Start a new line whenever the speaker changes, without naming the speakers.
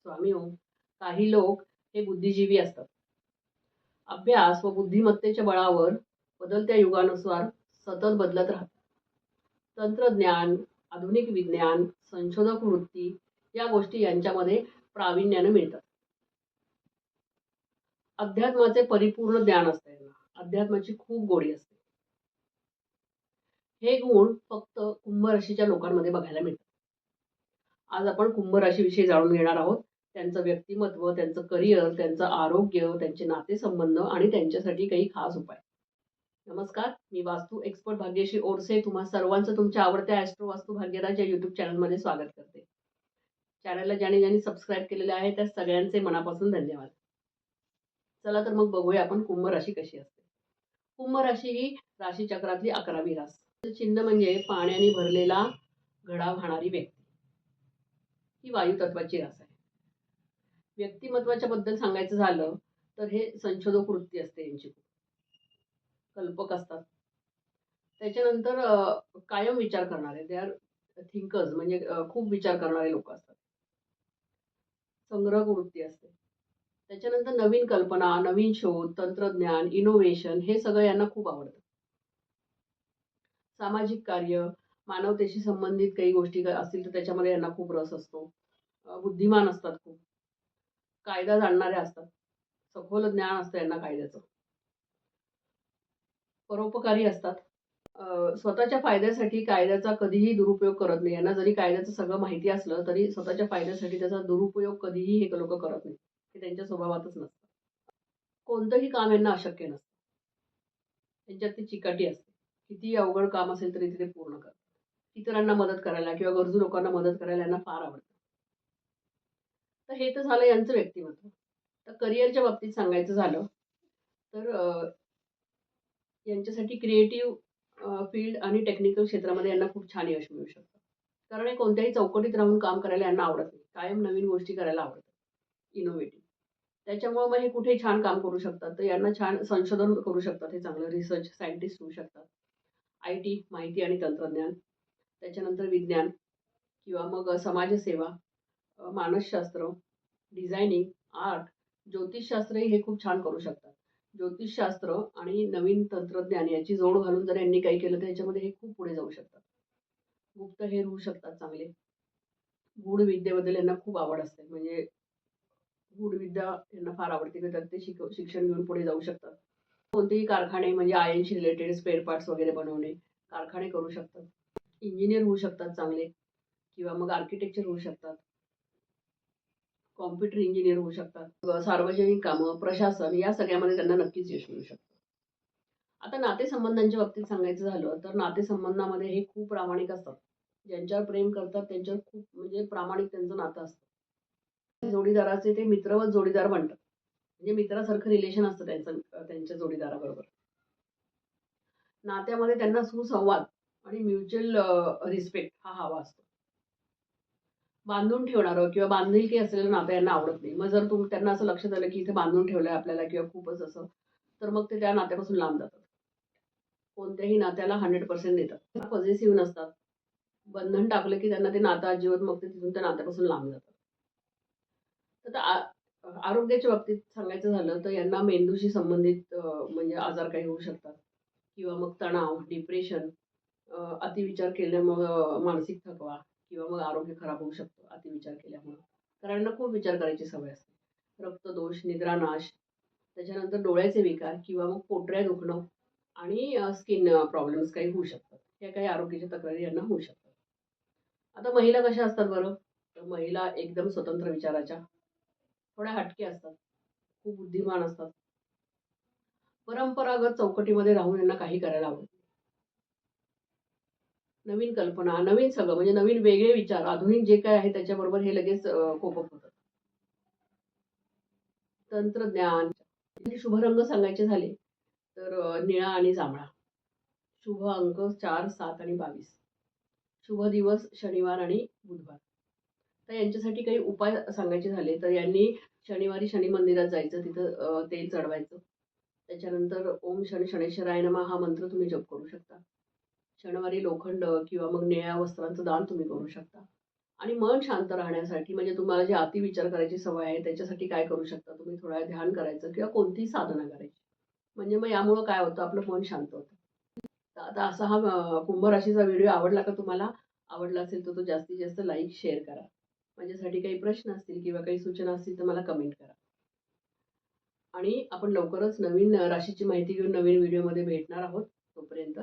स्वामी हो. काही लोक हे बुद्धिजीवी असतात. अभ्यास व बुद्धिमत्तेच्या बळावर बदलत्या युगानुसार सतत बदलत राहतात. तंत्रज्ञान आधुनिक विज्ञान संशोधक वृत्ती या गोष्टी यांच्यामध्ये प्रावीण्याने मिळतात. अध्यात्माचे परिपूर्ण ज्ञान असते यांना. अध्यात्माची खूप गोडी असते. हे गुण फक्त कुंभ राशीच्या लोकांमध्ये बघायला मिळतात. आज आपण कुंभ राशीविषयी जाणून घेणार आहोत. त्यांचं व्यक्तिमत्व त्यांचं करिअर त्यांचं आरोग्य त्यांचे नातेसंबंध आणि त्यांच्यासाठी काही खास उपाय. नमस्कार मी वास्तू एक्सपर्ट भाग्यश्री ओरसे. तुम्हा सर्वांचं तुमच्या आवडत्या ॲस्ट्रो वास्तू भाग्यराज या युट्यूब चॅनलमध्ये स्वागत करते. चॅनलला ज्याने ज्यांनी सबस्क्राईब केलेले आहे त्या सगळ्यांचे मनापासून धन्यवाद. चला तर मग बघूया आपण कुंभ राशी कशी असते. कुंभ राशी ही राशीचक्रातली अकरावी रास. चिन्ह म्हणजे पाण्याने भरलेला घडा वाहणारी व्यक्ती. ही वायू तत्वाची रास आहे. व्यक्तिमत्वाच्या बद्दल सांगायचं झालं तर हे संशोधक वृत्ती असते यांची. कल्पक असतात. त्याच्यानंतर कायम विचार करणारे. दे आर थिंकर्स म्हणजे खूप विचार करणारे लोक असतात. संग्रह वृत्ती असते. त्याच्यानंतर नवीन कल्पना नवीन शोध तंत्रज्ञान इनोव्हेशन हे सगळं यांना खूप आवडतं. सामाजिक कार्य मानवतेशी संबंधित काही गोष्टी असतील तर त्याच्यामध्ये यांना खूप रस असतो. बुद्धिमान असतात खूप. कायदा जाणणारे असतात. सखोल ज्ञान असतं यांना कायद्याचं. परोपकारी असतात. स्वतःच्या फायद्यासाठी कायद्याचा कधीही दुरुपयोग करत नाही. यांना जरी कायद्याचं सगळं माहिती असलं तरी स्वतःच्या फायद्यासाठी त्याचा दुरुपयोग कधीही हे लोक करत नाही हे त्यांच्या स्वभावातच नसतं. कोणतंही काम यांना अशक्य नसतं. त्यांच्यात ती चिकाटी असते. कितीही अवघड काम असेल तरी ते पूर्ण करतात. इतरांना मदत करायला किंवा गरजू लोकांना मदत करायला यांना फार आवडतं. तर हे तर झालं यांचं व्यक्तिमत्व. तर करिअरच्या बाबतीत सांगायचं झालं तर यांच्यासाठी क्रिएटिव्ह फील्ड आणि टेक्निकल क्षेत्रामध्ये यांना खूप छान यश मिळू शकतं. कारण हे कोणत्याही चौकटीत राहून काम करायला यांना आवडत नाही. कायम नवीन गोष्टी करायला आवडतात. इनोव्हेटिव्ह त्याच्यामुळे मग हे कुठे छान काम करू शकतात. तर यांना छान संशोधन करू शकतात. हे चांगलं रिसर्च सायंटिस्ट होऊ शकतात. आय टी माहिती आणि तंत्रज्ञान. त्याच्यानंतर विज्ञान किंवा मग समाजसेवा. मानसशास्त्र डिझायनिंग आर्ट ज्योतिषशास्त्रही हे खूप छान करू शकतात. ज्योतिषशास्त्र आणि नवीन तंत्रज्ञान याची जोड घालून जर यांनी काही केलं तर याच्यामध्ये हे खूप पुढे जाऊ शकतात. गुप्त हे होऊ शकतात चांगले. गूढ विद्येबद्दल यांना खूप आवड असते. म्हणजे गूढ विद्या यांना फार आवडते. तर ते शिक शिक्षण घेऊन पुढे जाऊ शकतात. कोणतेही कारखाने म्हणजे आयनशी रिलेटेड स्पेअर पार्ट्स वगैरे बनवणे कारखाने करू शकतात. इंजिनियर होऊ शकतात चांगले. किंवा मग आर्किटेक्चर होऊ शकतात. कॉम्प्युटर इंजिनियर होऊ शकतात सार्वजनिक कामं प्रशासन या सगळ्यामध्ये त्यांना नक्कीच यश मिळू शकतं. आता नातेसंबंधांच्या बाबतीत सांगायचं झालं तर नातेसंबंधामध्ये हे खूप प्रामाणिक असतात. ज्यांच्यावर प्रेम करतात त्यांच्यावर खूप म्हणजे प्रामाणिक त्यांचं नातं असतं. जोडीदाराचे ते मित्र व जोडीदार म्हणतात म्हणजे मित्रासारखं रिलेशन असतं त्यांचं त्यांच्या जोडीदाराबरोबर. नात्यामध्ये त्यांना सुसंवाद आणि म्युच्युअल रिस्पेक्ट हा हवा असतो. बांधून ठेवणारं किंवा बांधिलकी असलेलं नातं यांना आवडत नाही. मग जर तुम त्यांना असं लक्षात आलं की इथे बांधून ठेवलंय आपल्याला किंवा खूपच असं तर मग ते त्या नात्यापासून लांब जातात. कोणत्याही नात्याला हंड्रेड पर्सेंट देतात. पॉझिटिव्ह नसतात. बंधन टाकलं की त्यांना ते नातं अजिबात मग ते तिथून त्या नात्यापासून लांब जातात. तर आरोग्याच्या बाबतीत सांगायचं झालं तर यांना मेंदूशी संबंधित म्हणजे आजार काही होऊ शकतात. किंवा मग तणाव डिप्रेशन अतिविचार केल्यामुळं मानसिक थकवा किंवा मग आरोग्य खराब होऊ शकतं अतिविचार केल्यामुळं. कारण खूप विचार करायची सवय असते. रक्तदोष निद्रानाश त्याच्यानंतर डोळ्याचे विकार किंवा मग पोटऱ्या दुखणं आणि स्किन प्रॉब्लेम्स काही होऊ शकतात. या काही आरोग्याच्या तक्रारी यांना होऊ शकतात. आता महिला कशा असतात बरं? तर महिला एकदम स्वतंत्र विचाराच्या. थोड्या हटके असतात. खूप बुद्धिमान असतात. परंपरागत चौकटीमध्ये राहून यांना काही करायला आवडत नवीन कल्पना नवीन सगळं म्हणजे नवीन वेगळे विचार आधुनिक जे काय आहे त्याच्याबरोबर हे लगेच कोपक होत. तंत्रज्ञान शुभ रंग सांगायचे झाले तर निळा आणि जांभळा. शुभ अंक चार सात आणि बावीस. शुभ दिवस शनिवार आणि बुधवार. तर यांच्यासाठी काही उपाय सांगायचे झाले तर यांनी शनिवारी शनी मंदिरात जायचं तिथं तेल चढवायचं. त्याच्यानंतर ओम शनी शनेश्वराय नमा हा मंत्र तुम्ही जप करू शकता. शनिवारी लोखंड किंवा मग निळ्या वस्त्रांचं दान तुम्ही करू शकता. आणि मन शांत राहण्यासाठी म्हणजे तुम्हाला जे अति विचार करायची सवय आहे त्याच्यासाठी काय करू शकता? तुम्ही थोडा वेळ ध्यान करायचं किंवा कोणतीही साधना करायची. म्हणजे मग यामुळं काय होतं? आपलं मन शांत होतं. तर आता असा हा कुंभ राशीचा व्हिडिओ आवडला का तुम्हाला? आवडला असेल तर तो जास्तीत जास्त लाईक शेअर करा. माझ्यासाठी काही प्रश्न असतील किंवा काही सूचना असतील तर मला कमेंट करा. आणि आपण लवकरच नवीन राशीची माहिती घेऊन नवीन व्हिडिओमध्ये भेटणार आहोत तोपर्यंत.